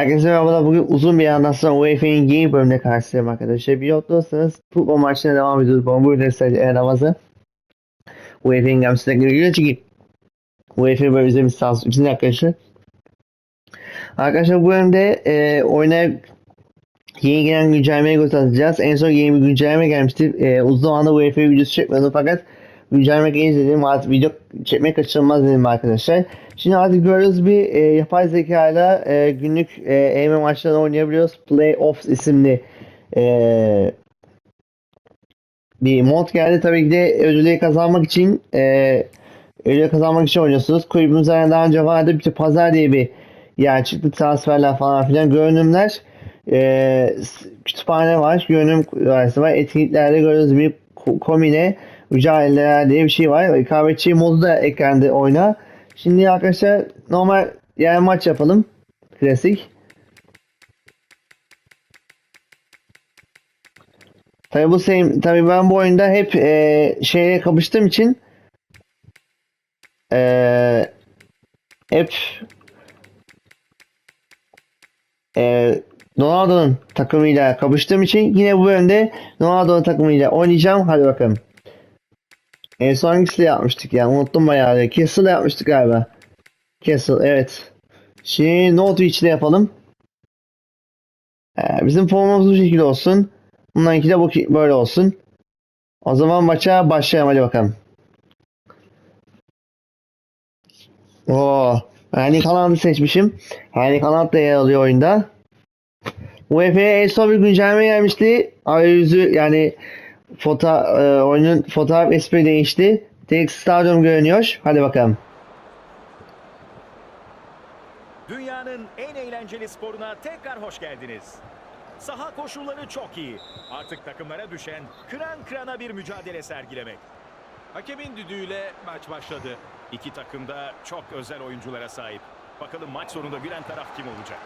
Herkese merhaba. Bugün uzun bir yandan sonra UEFA'nın yeni bölümüne karşılayayım arkadaşlar. Biliyorsanız futbol maçlarına devam ediyoruz. Bu ürünü sadece Ramazan. UEFA'nın gelmesine giriyor çünkü UEFA böyle bize bir sağ olsun için arkadaşlar. Arkadaşlar bu bölümde e, oyuna yeni gelen güncellemeyi göstereceğiz. En son yeni bir güncelleme gelmişti. E, uzun zamandır UEFA videosu çekmiyordum fakat güncelleme gelince dedim artık video çekmek kaçınılmaz dedim arkadaşlar. Şimdi artık görüyoruz bir e, yapay zeka ile günlük e, EM maçlarını oynayabiliyoruz. Playoffs isimli e, bir mod geldi. Tabii ki de ödülleri kazanmak için e, ödülleri kazanmak için oynuyorsunuz. Kulübümüzden daha önce vardı. Bir de pazar diye bir yer çıktı. Transferler falan filan. Görünümler e, kütüphane var. Görünüm var. Etkinliklerde görüyoruz bir ko- komine mücadeleler diye bir şey var. Rekabetçi modu da eklendi oyuna. Şimdi arkadaşlar normal yani maç yapalım. Klasik. Tabi bu same, tabi ben bu oyunda hep e, şeye kapıştığım için e, hep e, Ronaldo'nun takımıyla kapıştığım için yine bu bölümde Ronaldo'nun takımıyla oynayacağım. Hadi bakalım. En son hangisiyle yapmıştık ya? Unuttum bayağı. Castle'la yapmıştık galiba. Castle evet. Şimdi Northwich ile yapalım. Ee, bizim formamız bu şekilde olsun. Bunlarınki de bu böyle olsun. O zaman maça başlayalım hadi bakalım. Oo, Erling Haaland'ı seçmişim. Erling Haaland da yer alıyor oyunda. UEFA'ya en son bir güncelleme gelmişti. Arayüzü yani foto, e, oyunun fotoğraf ismi değişti. Tek stadyum görünüyor. Hadi bakalım. Dünyanın en eğlenceli sporuna tekrar hoş geldiniz. Saha koşulları çok iyi. Artık takımlara düşen kıran kırana bir mücadele sergilemek. Hakemin düdüğüyle maç başladı. İki takım da çok özel oyunculara sahip. Bakalım maç sonunda gülen taraf kim olacak?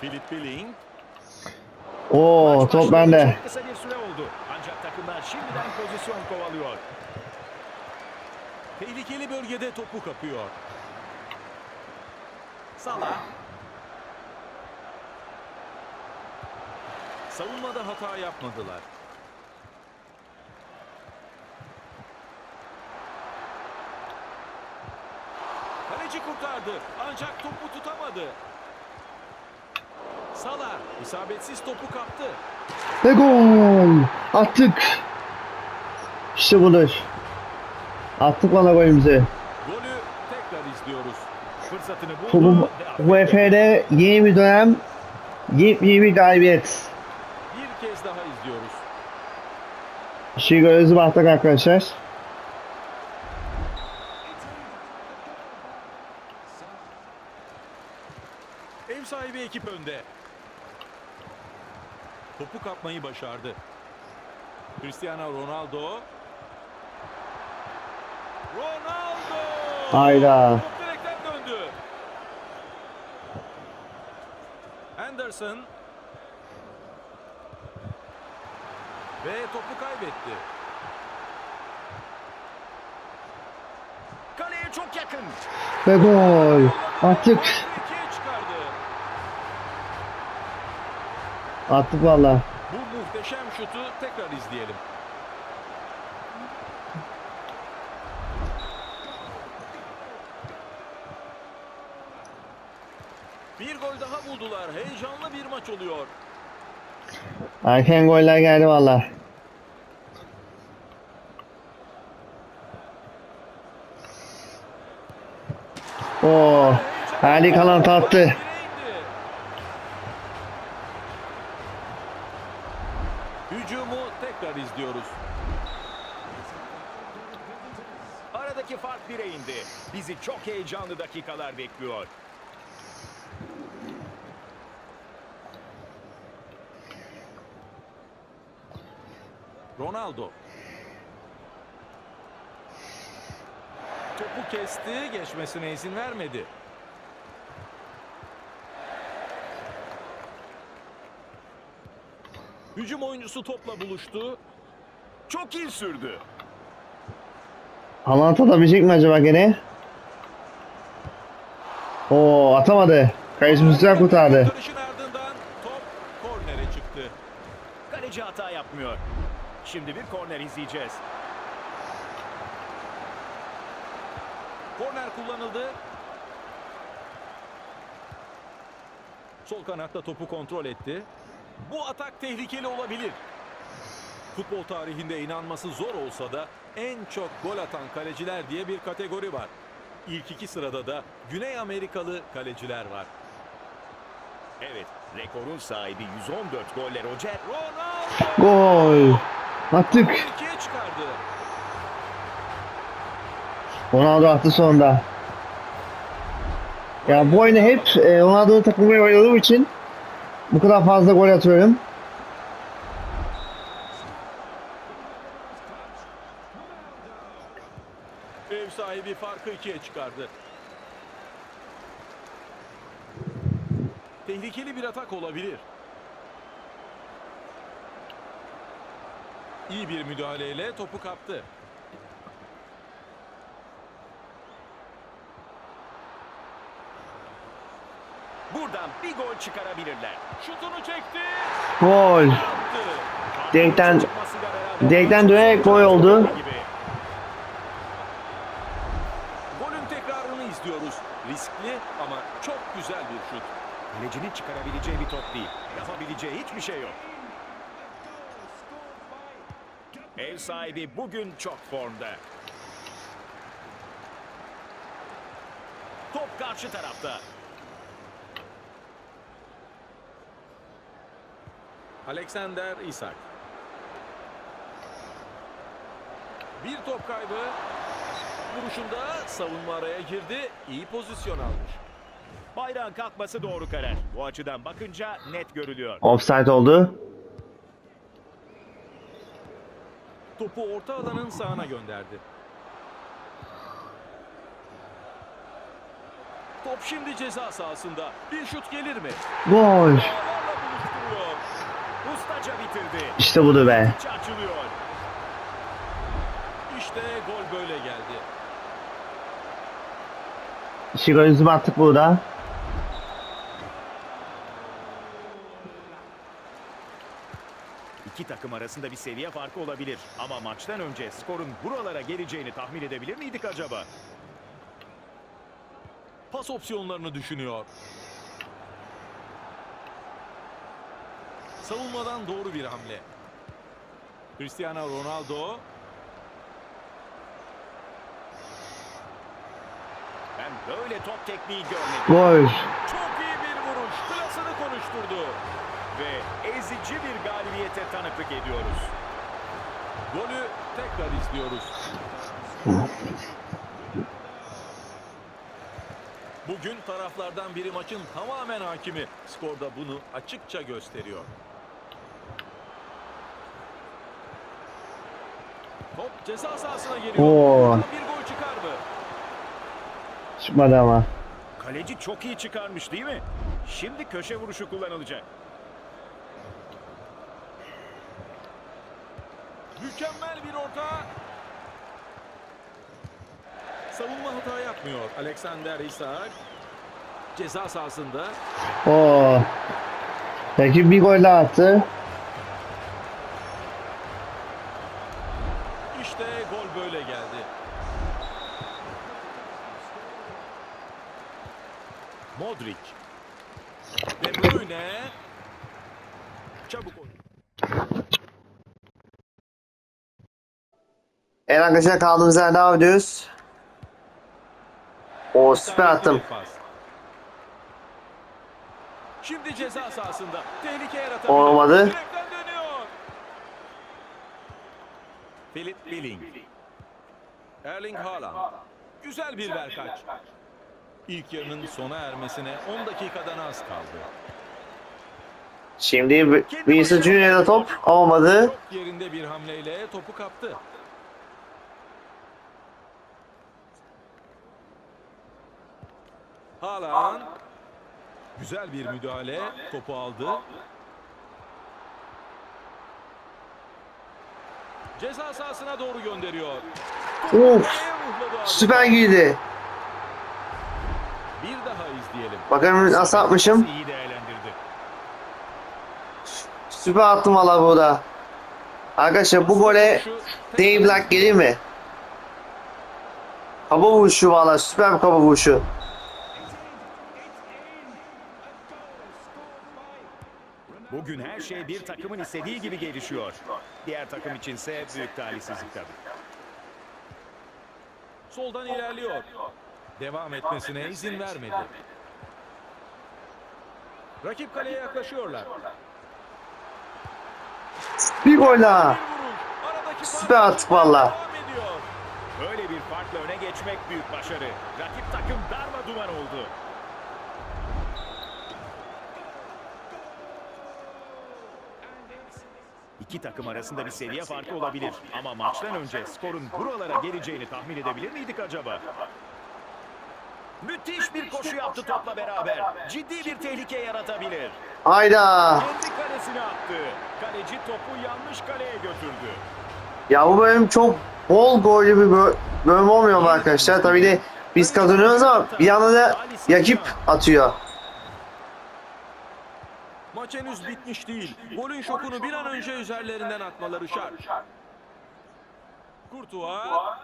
Philip Billing. Oo top bende. Çok kısa bir süre oldu. Ancak takımlar şimdiden pozisyon kovalıyor. Tehlikeli bölgede topu kapıyor. Salah. Savunmada hata yapmadılar. Kaleci kurtardı ancak topu tutamadı. Salah isabetsiz topu kaptı. Ve gol. Attık. İşte budur. Attık valla golümüzü. Golü tekrar izliyoruz. Fırsatını Bu, buldu. bu, bu EF'de yeni bir dönem. Yeni bir galibiyet. Bir kez daha izliyoruz. Gözü baktık arkadaşlar. Ev sahibi ekip önde. Topu kapmayı başardı. Cristiano Ronaldo. Ronaldo! Hayda. Top direkten döndü. Anderson. Ve topu kaybetti. Kaleye çok yakın. Ve gol. Attık. İkiye çıkardı. Attık valla. Bu muhteşem şutu tekrar izleyelim. Bir gol daha buldular. Heyecanlı bir maç oluyor. Erken goller geldi valla. Oo. Erling Haaland attı. Çok heyecanlı dakikalar bekliyor. Ronaldo. Topu kesti, geçmesine izin vermedi. Hücum oyuncusu topla buluştu. Çok iyi sürdü. Haaland atabilecek mi acaba gene? Oo atamadı. Kalecimiz güzel kurtardı. Kurtarışın ardından top kornere çıktı. Kaleci hata yapmıyor. Şimdi bir korner izleyeceğiz. Korner kullanıldı. Sol kanatta topu kontrol etti. Bu atak tehlikeli olabilir. Futbol tarihinde inanması zor olsa da en çok gol atan kaleciler diye bir kategori var. İlk iki sırada da Güney Amerikalı kaleciler var. Evet, rekorun sahibi 114 golle Roger. Ronaldo Gol. Attık. ikiye çıkardı. Ronaldo attı sonunda. Ya bu oyunu hep e, Ronaldo'nun takımıyla oynadığım için bu kadar fazla gol atıyorum. Ev sahibi farkı ikiye çıkardı. Tehlikeli bir atak olabilir. İyi bir müdahaleyle topu kaptı. Buradan bir gol çıkarabilirler. Şutunu çekti. Gol. Beraber direkten dönerek gol oldu. gibi. Golün tekrarını izliyoruz. Riskli ama çok güzel bir şut. Kalecinin çıkarabileceği bir top değil. Yapabileceği hiçbir şey yok. Ev sahibi bugün çok formda. Top karşı tarafta. Alexander Isak. Bir top kaybı. Vuruşunda savunma araya girdi. İyi pozisyon almış. Bayrağın kalkması doğru karar. Bu açıdan bakınca net görülüyor. Offside oldu. Topu orta alanın sağına gönderdi. Top şimdi ceza sahasında. Bir şut gelir mi? Gol. Ustaca bitirdi. İşte budur be. İşte gol böyle geldi. İşi gözümü attık burada. İki takım arasında bir seviye farkı olabilir. Ama maçtan önce skorun buralara geleceğini tahmin edebilir miydik acaba? Pas opsiyonlarını düşünüyor. Savunmadan doğru bir hamle. Cristiano Ronaldo Ben böyle top tekniği görmedim. Gol. çok iyi bir vuruş. Klasını konuşturdu. Ve ezici bir galibiyete tanıklık ediyoruz. Golü tekrar izliyoruz. Bugün taraflardan biri maçın tamamen hakimi. Skorda bunu açıkça gösteriyor. Top ceza sahasına geliyor. Oo. Bir gol çıkar mı? Çıkmadı ama. Kaleci çok iyi çıkarmış değil mi? Şimdi köşe vuruşu kullanılacak. Mükemmel bir orta. Savunma hata yapmıyor. Alexander Isak. Ceza sahasında. Oo. Rakip bir gol daha attı. İşte gol böyle geldi. Modric. De Bruyne. Çabuk Evet arkadaşlar kaldığımız yerden devam ediyoruz. O süper attım. Şimdi ceza sahasında tehlike yaratabilir. Olmadı. Philip Billing. Erling Haaland. Güzel bir verkaç. İlk yarının sona ermesine 10 dakikadan az kaldı. Şimdi Vinicius Junior'da top olmadı. Yerinde bir hamleyle topu kaptı. Haaland. Güzel bir müdahale. Topu aldı. Ceza sahasına doğru gönderiyor. Of. Süper girdi. Bir daha izleyelim. Bakalım nasıl atmışım. İyi değerlendirdi. Süper attım valla burada. Arkadaşlar bu gole Dave Black gelir mi? Kafa vuruşu valla süper bir kafa vuruşu. Bugün her şey bir takımın istediği gibi gelişiyor. Diğer takım içinse büyük talihsizlik tabii. Soldan ilerliyor. Devam etmesine izin vermedi. Rakip kaleye yaklaşıyorlar. Bir gol daha. Süper attık valla. Böyle bir farkla öne geçmek büyük başarı. Rakip takım darma duman oldu. İki takım arasında bir seviye farkı olabilir. Ama maçtan önce skorun buralara geleceğini tahmin edebilir miydik acaba? Müthiş bir koşu yaptı topla beraber. Ciddi bir tehlike yaratabilir. Hayda. Kendi kalesine attı. Kaleci topu yanlış kaleye götürdü. Ya bu bölüm çok bol gollü bir bö- bölüm olmuyor mu arkadaşlar? Tabii de biz kazanıyoruz ama bir yandan da yakip atıyor. Maç henüz bitmiş değil. Golün şokunu bir an önce üzerlerinden atmaları şart. Kurtuğa.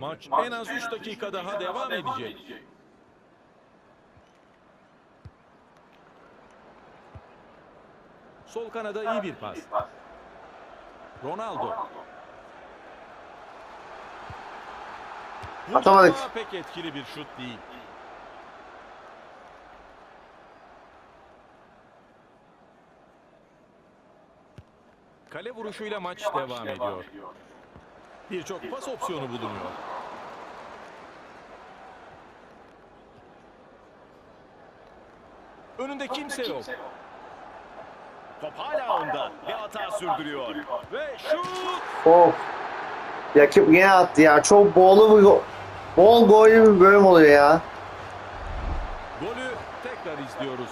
Maç en az 3 dakika daha devam edecek. Sol kanada iyi bir pas. Ronaldo. Atamadık. ama pek etkili bir şut değil. Kale vuruşuyla maç devam ediyor. Birçok pas opsiyonu bulunuyor. Önünde kimse yok. Top hala onda ve hata sürdürüyor. Ve şut! Of. Yakip yine attı ya. Çok bolu bir bol gollü bir bölüm oluyor ya. Golü tekrar izliyoruz.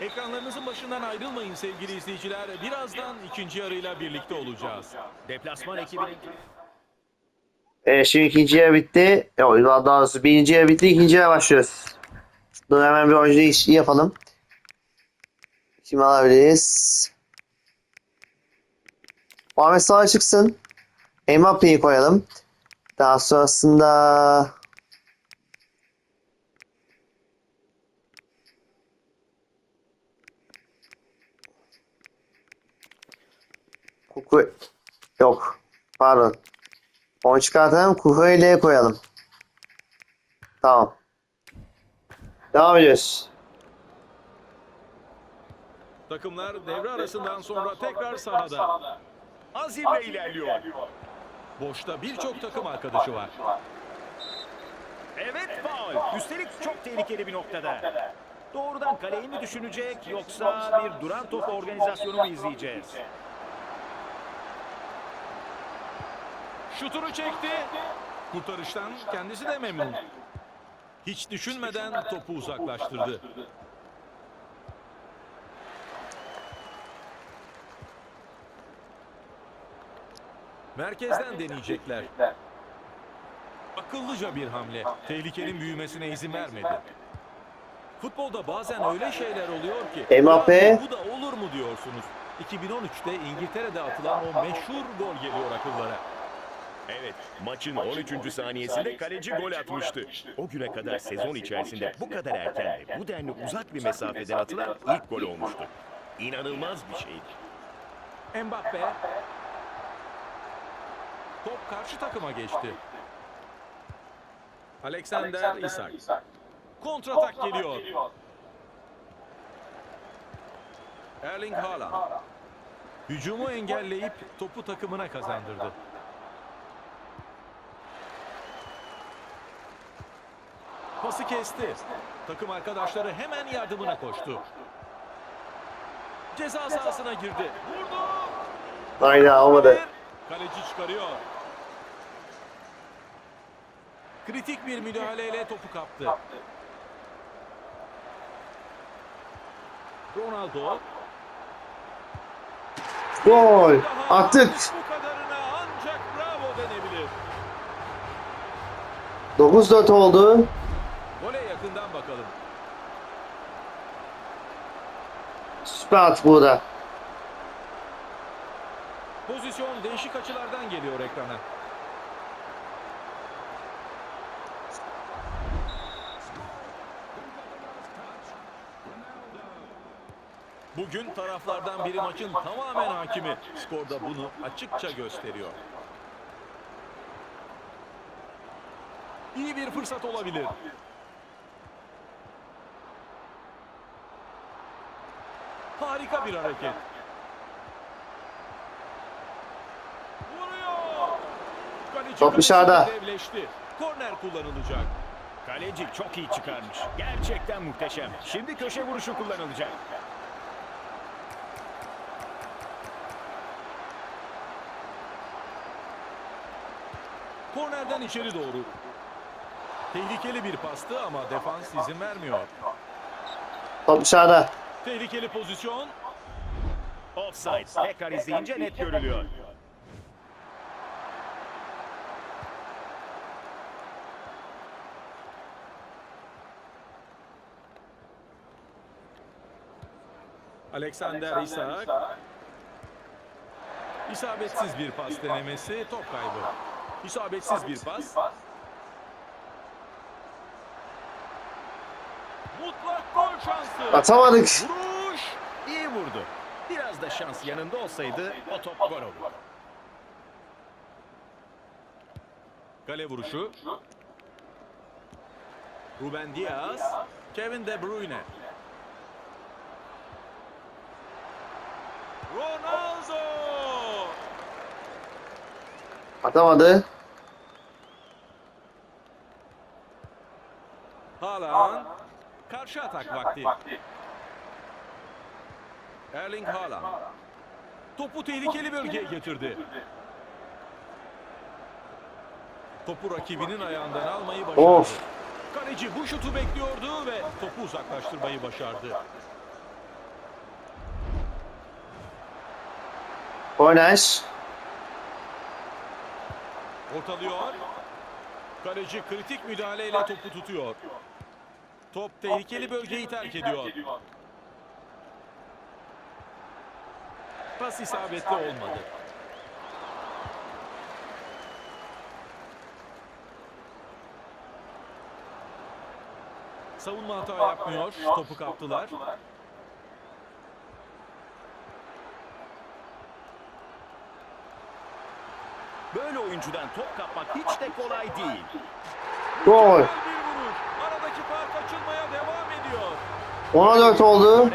Ekranlarınızın başından ayrılmayın sevgili izleyiciler. Birazdan ikinci yarıyla birlikte olacağız. Deplasman ekibi Evet şimdi ikinci yarı bitti. Yok daha doğrusu birinci yarı bitti. ikinci yarı başlıyoruz. Dur hemen bir oyuncu değişikliği yapalım. Kim alabiliriz? Muhammed Salah çıksın. Mbappe'yi koyalım. Daha sonrasında Kuku yok. Pardon. Onu çıkartalım. Kukure'yle koyalım. Tamam. Devam ediyoruz. Takımlar devre arasından sonra tekrar sahada. azimle ilerliyor. Boşta birçok takım arkadaşı var. Evet faul. Üstelik çok tehlikeli bir noktada. Doğrudan kaleyi mi düşünecek yoksa bir duran top organizasyonu mu izleyeceğiz? Şutunu çekti. Kurtarıştan kendisi de memnun. Hiç düşünmeden topu uzaklaştırdı. Merkezden deneyecekler. Akıllıca bir hamle. Tehlikenin büyümesine izin vermedi. Futbolda bazen öyle şeyler oluyor ki Mbappe. "Ya bu da olur mu diyorsunuz. 2013'te İngiltere'de atılan o meşhur gol geliyor akıllara. Evet, maçın 13. saniyesinde kaleci gol atmıştı. O güne kadar sezon içerisinde bu kadar erken ve bu denli uzak bir mesafeden atılan ilk gol olmuştu. İnanılmaz bir şeydi. Mbappe. Top karşı takıma geçti. Alexander Isak. Kontratak geliyor. Erling Haaland. Hücumu engelleyip topu takımına kazandırdı. Pası kesti. Takım arkadaşları hemen yardımına koştu. Ceza sahasına girdi. Vurdu. Aynen olmadı. Kaleci çıkarıyor. Kritik bir müdahaleyle topu kaptı. Ronaldo. Gol. Attık. Bu kadarına ancak bravo 9-4 oldu. Yakından bakalım. Süper at burada. Pozisyon değişik açılardan geliyor ekrana. Bugün taraflardan biri maçın tamamen hakimi. Skorda bunu açıkça gösteriyor. İyi bir fırsat olabilir. Harika bir hareket. Top dışarıda. devleşti. Korner kullanılacak. Kaleci çok iyi çıkarmış. Gerçekten muhteşem. Şimdi köşe vuruşu kullanılacak. Kornerden içeri doğru. Tehlikeli bir pastı ama defans izin vermiyor. Top dışarıda. Tehlikeli pozisyon. Offside. Tekrar izleyince net görülüyor. Alexander Isak. İsabetsiz bir pas denemesi, top kaybı. İsabetsiz bir pas. Mutlak gol. Atamadık. Vuruş. İyi vurdu. Biraz da şans yanında olsaydı o top gol olur. Kale vuruşu. Ruben Diaz. Kevin De Bruyne. Ronaldo. Atamadı. Haaland. Karşı atak vakti. Erling Haaland. Topu tehlikeli bölgeye getirdi. Topu rakibinin ayağından almayı başardı. Of. Kaleci bu şutu bekliyordu ve topu uzaklaştırmayı başardı. Korner. Ortalıyor. Kaleci kritik müdahaleyle topu tutuyor. Top tehlikeli bölgeyi terk ediyor. Pas isabetli olmadı. Savunma hata yapmıyor. Topu kaptılar. Böyle oyuncudan top kapmak hiç de kolay değil. Gol. Bir vuruş. Aradaki fark açılmaya devam ediyor. 10'a 4 oldu.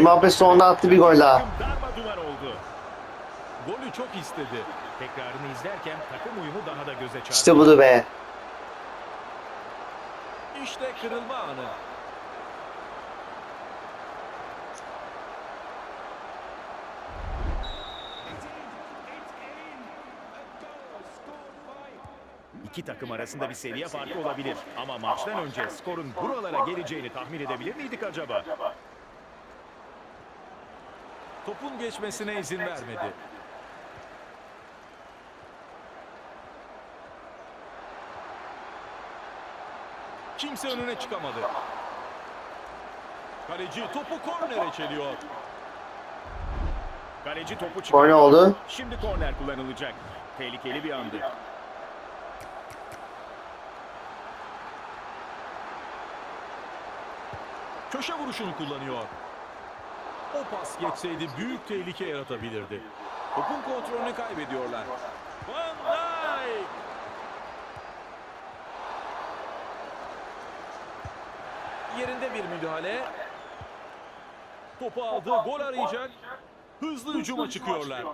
Mbappe sonunda attı bir gol daha. Golü çok istedi. Tekrarını izlerken takım uyumu daha da göze çarptı. İşte budur be. İşte kırılma anı. İki takım arasında bir seviye farkı olabilir. Ama maçtan önce skorun buralara geleceğini tahmin edebilir miydik acaba? Topun geçmesine izin vermedi. Kimse önüne çıkamadı. Kaleci topu kornere çeliyor. Kaleci topu çıkardı. oldu. Şimdi korner kullanılacak. Tehlikeli bir andı. Köşe vuruşunu kullanıyor. O pas geçseydi büyük tehlike yaratabilirdi. Topun kontrolünü kaybediyorlar. Van Dijk. Yerinde bir müdahale. Topu aldı, gol arayacak. Hızlı hücuma çıkıyorlar.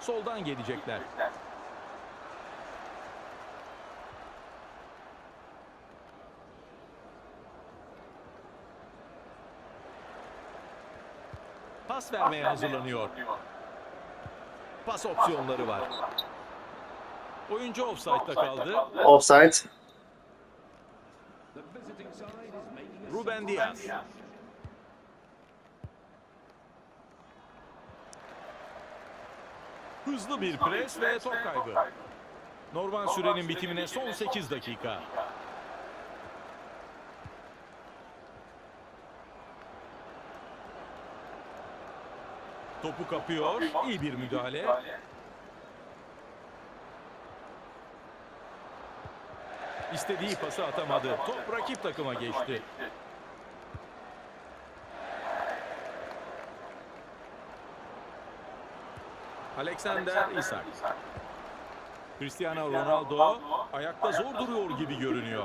Soldan gelecekler. Pas vermeye hazırlanıyor. Pas opsiyonları var. Oyuncu offside'da kaldı. Offside. Ruben Diaz. Hızlı bir pres ve top kaybı. Normal sürenin bitimine son 8 dakika. Topu kapıyor. İyi bir müdahale. İstediği pası atamadı. Top rakip takıma geçti. Alexander Isak. Cristiano Ronaldo ayakta zor duruyor gibi görünüyor.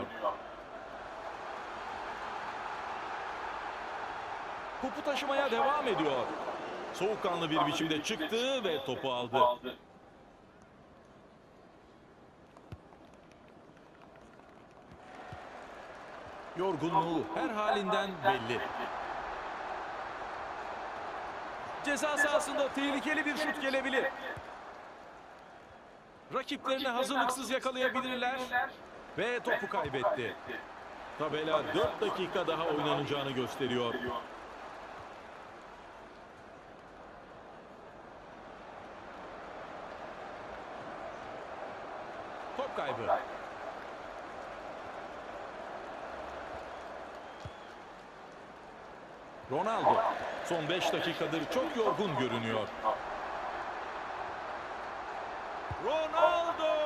Topu taşımaya devam ediyor. Soğukkanlı bir biçimde çıktı ve topu aldı. Yorgunluğu her halinden belli. Ceza sahasında tehlikeli bir şut gelebilir. Rakiplerini hazırlıksız yakalayabilirler. Ve topu kaybetti. Tabela 4 dakika daha oynanacağını gösteriyor. Top kaybı. Ronaldo son 5 dakikadır çok yorgun görünüyor. Ronaldo!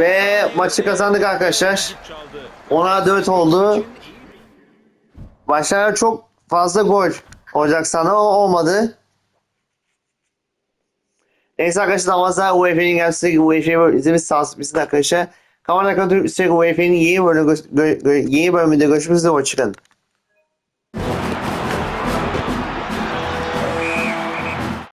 Ve maçı kazandık arkadaşlar. çaldı. 10'a 4 oldu. Başlarda çok fazla gol olacak sana o olmadı. Neyse arkadaşlar namazda UEFA'nın gelmesi UEFA'yı izlemiş sağ olsun bizim arkadaşlar. Kamerada kadar üstelik UEFA'nın yeni bölümünde, yeni bölümünde görüşmek üzere hoşçakalın.